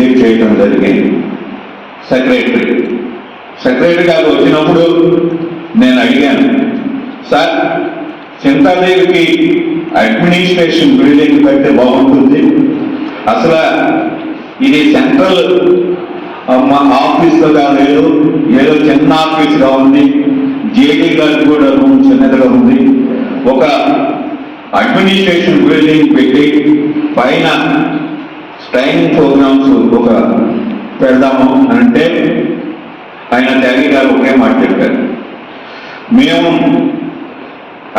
Visit చేయడం జరిగింది. Secretary. Secretary గారు వచ్చినప్పుడు నేను అడిగాను సార్ చింతాదేవికి అడ్మినిస్ట్రేషన్ బిల్డింగ్ కడితే బాగుంటుంది. అసలు ఇది సెంట్రల్ మా ఆఫీస్గా లేదు ఏదో చిన్న ఆఫీస్గా ఉంది. జేడీ గారికి కూడా రూమ్ చిన్నదిగా ఉంది. ఒక అడ్మినిస్ట్రేషన్ బిల్డింగ్ పెట్టి పైన ట్రైనింగ్ ప్రోగ్రామ్స్ ఒక పెడదాము అంటే ఆయన త్యాగి గారు ఒకే మాట చెప్పారు. మేము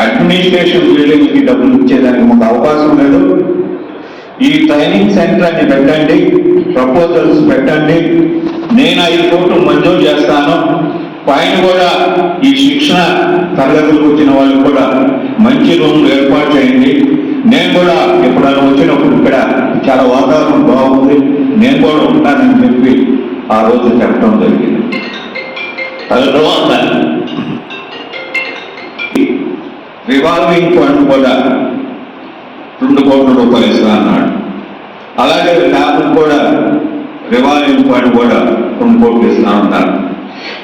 అడ్మినిస్ట్రేషన్ బిల్డింగ్కి డబ్బులు ఇచ్చేదానికి మాకు అవకాశం లేదు. ఈ ట్రైనింగ్ సెంటర్ని పెట్టండి ప్రపోజల్స్ పెట్టండి. నేను ఐదు కోట్లు మంజూరు చేస్తాను. పైన కూడా ఈ శిక్షణ తరగతులకు వచ్చిన వాళ్ళకి కూడా మంచి రూమ్ ఏర్పాటు చేయండి. నేను కూడా ఎప్పుడైనా వచ్చినప్పుడు ఇక్కడ చాలా వాతావరణం బాగుంది. నేను కూడా ఉంటానని చెప్పి ఆ రోజు చెప్పడం జరిగింది. తర్వాత రివాల్వింగ్ ఫండ్ కూడా రెండు కోట్ల రూపాయలు ఇస్తా అన్నాడు అలాగే ల్యాబ్ కూడా రివాల్వింగ్ ఫండ్ కూడా రెండు కోట్లు ఇస్తా అన్నారు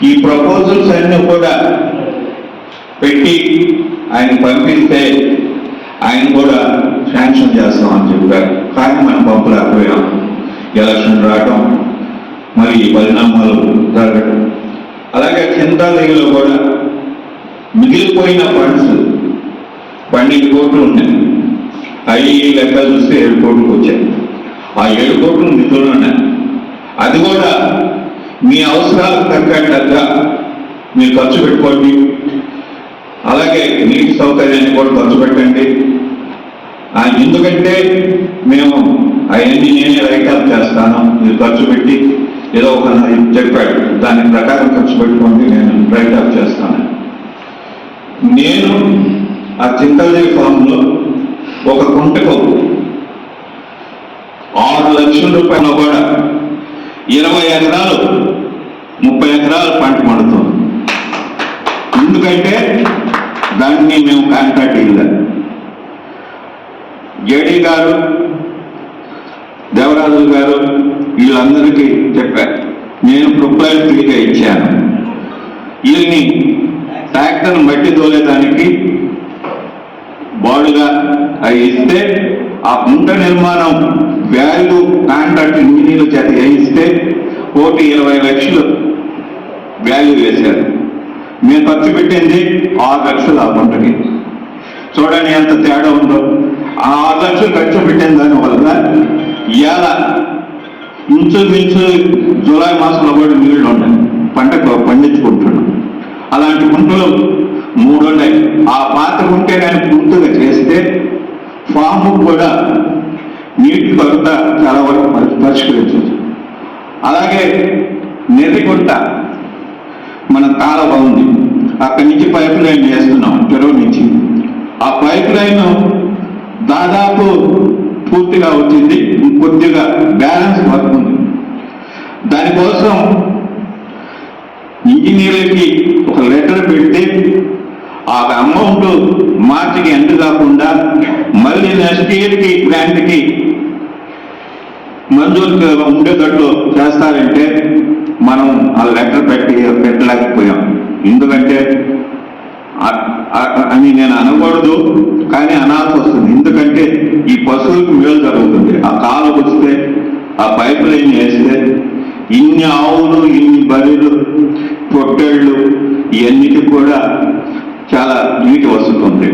ఈ ప్రపోజల్స్ అన్నీ కూడా పెట్టి ఆయన పంపిస్తే ఆయన కూడా శాంక్షన్ చేస్తామని చెప్పారు కానీ మనం పంపలేకపోయాం ఎలక్షన్ రావటం మరి ఈ పరిణామాలు జరగటం. అలాగే చింతాదేవిలో కూడా మిగిలిపోయిన ఫండ్స్ పన్నెండు కోట్లు ఉన్నాయి. అవి లెక్క చూస్తే ఏడు కోట్లకు వచ్చాయి. ఆ ఏడు కోట్లు నిధులు ఉన్నాయి. అది కూడా మీ అవసరాలకు తగ్గట్టుగా మీరు ఖర్చు పెట్టుకోండి. అలాగే నీటి సౌకర్యాన్ని కూడా ఖర్చు పెట్టండి. ఎందుకంటే మేము అవన్నీ నేనే రైట్ ఆఫ్ చేస్తాను. మీరు ఖర్చు పెట్టి ఏదో ఒక చెప్పాడు. దాని ప్రకారం ఖర్చు పెట్టుకోండి నేను రైట్ ఆఫ్ చేస్తాను. నేను ఆ చింతలదేవి ఫామ్లో ఒక కుంటకు ఆరు లక్షల రూపాయలు కూడా ఇరవై ఎకరాలు ముప్పై ఎకరాలు పంట పండుతుంది. ఎందుకంటే దాన్ని మేము కాంట్రాక్ట్ ఇవ్వలేదు. జేడీ గారు దేవరాజు గారు వీళ్ళందరికీ చెప్పారు నేను ప్రొఫైల్ ఫ్రీగా ఇచ్చాను. వీళ్ళని ట్రాక్టర్ మట్టి తోలేదానికి బాడుగా అవి ఇస్తే ఆ గుంట నిర్మాణం వాల్యూ కాంట్రాక్ట్ ఇంజనీర్ల చేత వేయిస్తే కోటి ఇరవై లక్షలు వాల్యూ వేశారు. మేము ఖర్చు పెట్టింది ఆరు లక్షలు ఆ గుంటకి చూడండి ఎంత తేడా ఉందో. ఆ ఆరు లక్షలు ఖర్చు పెట్టిన దానివల్ల ఇవాళ ఇంచుమించు జూలై మాసంలో కూడా నీళ్ళు ఉన్నాయి. పంట పండించుకుంటున్నాం. అలాంటి గుంటలు మూడు ఉన్నాయి. ఆ పాత గుంటే కానీ పూర్తిగా చేస్తే ఫామ్ కూడా నీటి కొరత చాలా వరకు పరి- పరిష్కరించవచ్చు. అలాగే నెర్రిగుంట మన తాళ బాగుంది. అక్కడి నుంచి పైప్ లైన్ వేస్తున్నాం చెరువు నుంచి. ఆ పైప్ లైన్ దాదాపు పూర్తిగా వచ్చింది కొద్దిగా బ్యాలెన్స్ వర్క్ ఉంది దానికోసం ఇంజనీర్లకి ఒక లెటర్ పెడితే ఆ అమౌంట్ మార్చికి ఎండ్ కాకుండా మళ్ళీ నెక్స్ట్ ఇయర్కి గ్రాంట్కి మంజూరు ఉండేటట్లు చేస్తారంటే మనం ఆ లెటర్ పెట్టి పెట్టలేకపోయాం. ఎందుకంటే అని నేను అనకూడదు కానీ అనాల్సి వస్తుంది. ఎందుకంటే ఈ పశువులకు మేలు జరుగుతుంది. ఆ కాలు వస్తే ఆ పైప్ లైన్ వేస్తే ఇన్ని ఆవులు ఇన్ని బర్రెలు పొట్టేళ్ళు ఇవన్నిటికి కూడా చాలా నీటి వస్తుంది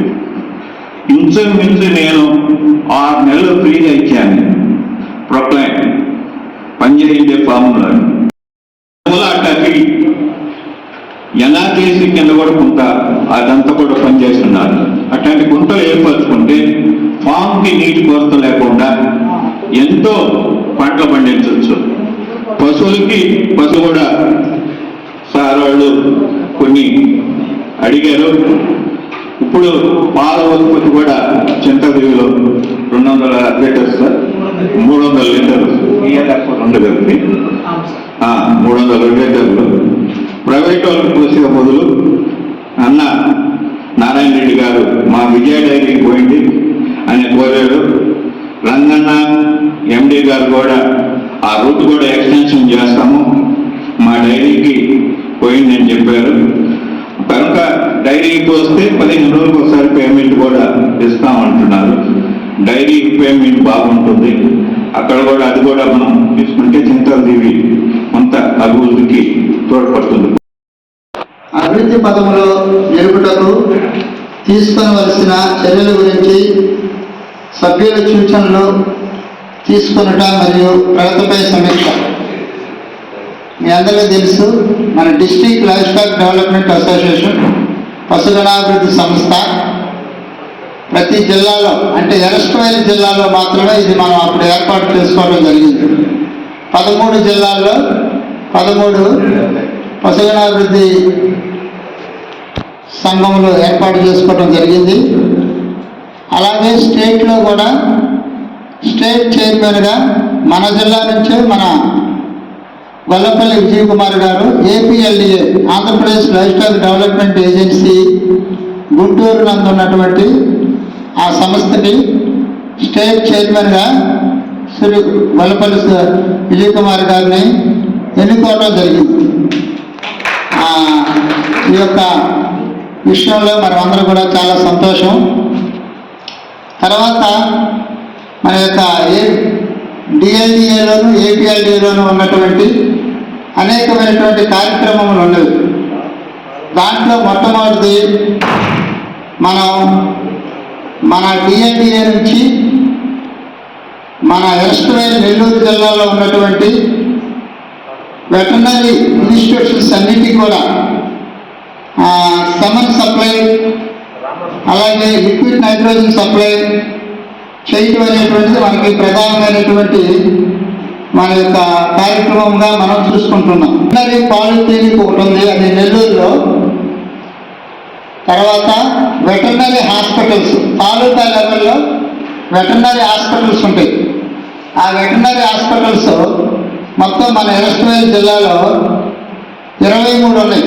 ఇంచుమించు నేను ఆరు నెలలు ఫ్రీగా ఇచ్చాను ప్రొక్లైన్. పనిచేయించే ఫామ్లో అట్టకి ఎలా చేసి కింద కూడా కుంట అదంతా కూడా పనిచేస్తున్నారు. అట్లాంటి కుంటలు ఏర్పరచుకుంటే ఫామ్కి నీటి కొరత లేకుండా ఎంతో పంటలు పండించవచ్చు. పశువులకి పశువు కూడా సార్ వాళ్ళు కొన్ని అడిగారు. ఇప్పుడు పాల ఉత్పత్తి కూడా చింతదేవిలో రెండు వందల లీటర్స్. సార్ మూడు వందల లీటర్లు రెండు కలిపి. మూడు వందల లీటర్లు. ప్రైవేట్ వాళ్ళకి పోసే బదులు అన్న నారాయణ రెడ్డి గారు మా విజయ డైరీకి పోయింది. అని కోరాడు. రంగన్న ఎండి గారు కూడా ఆ రూట్ కూడా ఎక్స్టెన్షన్ చేస్తాము. మా డైరీకి పోయిందని చెప్పారు. కనుక డైరీకి వస్తే పదిహేను రోజులకు ఒకసారి పేమెంట్ కూడా ఇస్తామంటున్నారు. డైరీ పేమెంట్ బాగుంటుంది. అక్కడ కూడా అది కూడా మనం తీసుకుంటే చింతాలదేవి కొంత అభివృద్ధికి తోడ్పడుతుంది. అభివృద్ధి పథంలో నిలుపుటకు తీసుకొనవలసిన చర్యల గురించి సభ్యుల సూచనలు తీసుకొనుట మరియు ప్రగతిపై సమీక్ష. మీ అందరికీ తెలుసు మన district livestock development association పశుగణాభివృద్ధి సంస్థ ప్రతి జిల్లాలో అంటే ఎరస్ట్రైల్ జిల్లాలో మాత్రమే ఇది మనం అప్పుడు ఏర్పాటు చేసుకోవడం జరిగింది. పదమూడు జిల్లాల్లో పదమూడు పశుగణాభివృద్ధి సంఘంలో ఏర్పాటు చేసుకోవడం జరిగింది. అలాగే స్టేట్లో కూడా స్టేట్ చైర్మన్గా మన జిల్లా నుంచే మన Gollapalli Vijay Kumar garu APLA Andhra Pradesh livestock development agency Guntur నందు ఉన్నటువంటి ఆ సంస్థకి స్టేట్ చైర్మన్గా శ్రీ వల్లపల్లి విజయ్ కుమార్ గారిని ఎన్నుకోవడం జరిగింది. ఆ, ఈ యొక్క విషయంలో మనం అందరూ కూడా చాలా సంతోషం. తర్వాత మన యొక్క ఏ డిఎల్డిఏలోను ఏపీఎల్డిఏలోను ఉన్నటువంటి అనేకమైనటువంటి కార్యక్రమములు ఉన్నవి దాంట్లో మొట్టమొదటిది మనం మన డిఎల్డిఏ నుంచి మన ఎస్ట్వేల్ నెల్లూరు జిల్లాలో ఉన్నటువంటి వెటర్నరీ ఇన్స్టిట్యూషన్స్ అన్నిటి కూడా సమన్ సప్లై అలాగే లిక్విడ్ నైట్రోజన్ సప్లై చేయటం అనేటువంటిది మనకి ప్రధానమైనటువంటి మన యొక్క కార్యక్రమంగా మనం చూసుకుంటున్నాం. వెటర్నరీ పాలిక్లినిక్ ఒకటి ఉంది అది నెల్లూరులో. తర్వాత వెటర్నరీ హాస్పిటల్స్ తాలూకా లెవెల్లో వెటర్నరీ హాస్పిటల్స్ ఉంటాయి. ఆ వెటర్నరీ హాస్పిటల్స్ మొత్తం మన ఎరస్ట్వేల్ జిల్లాలో ఇరవై మూడు ఉన్నాయి.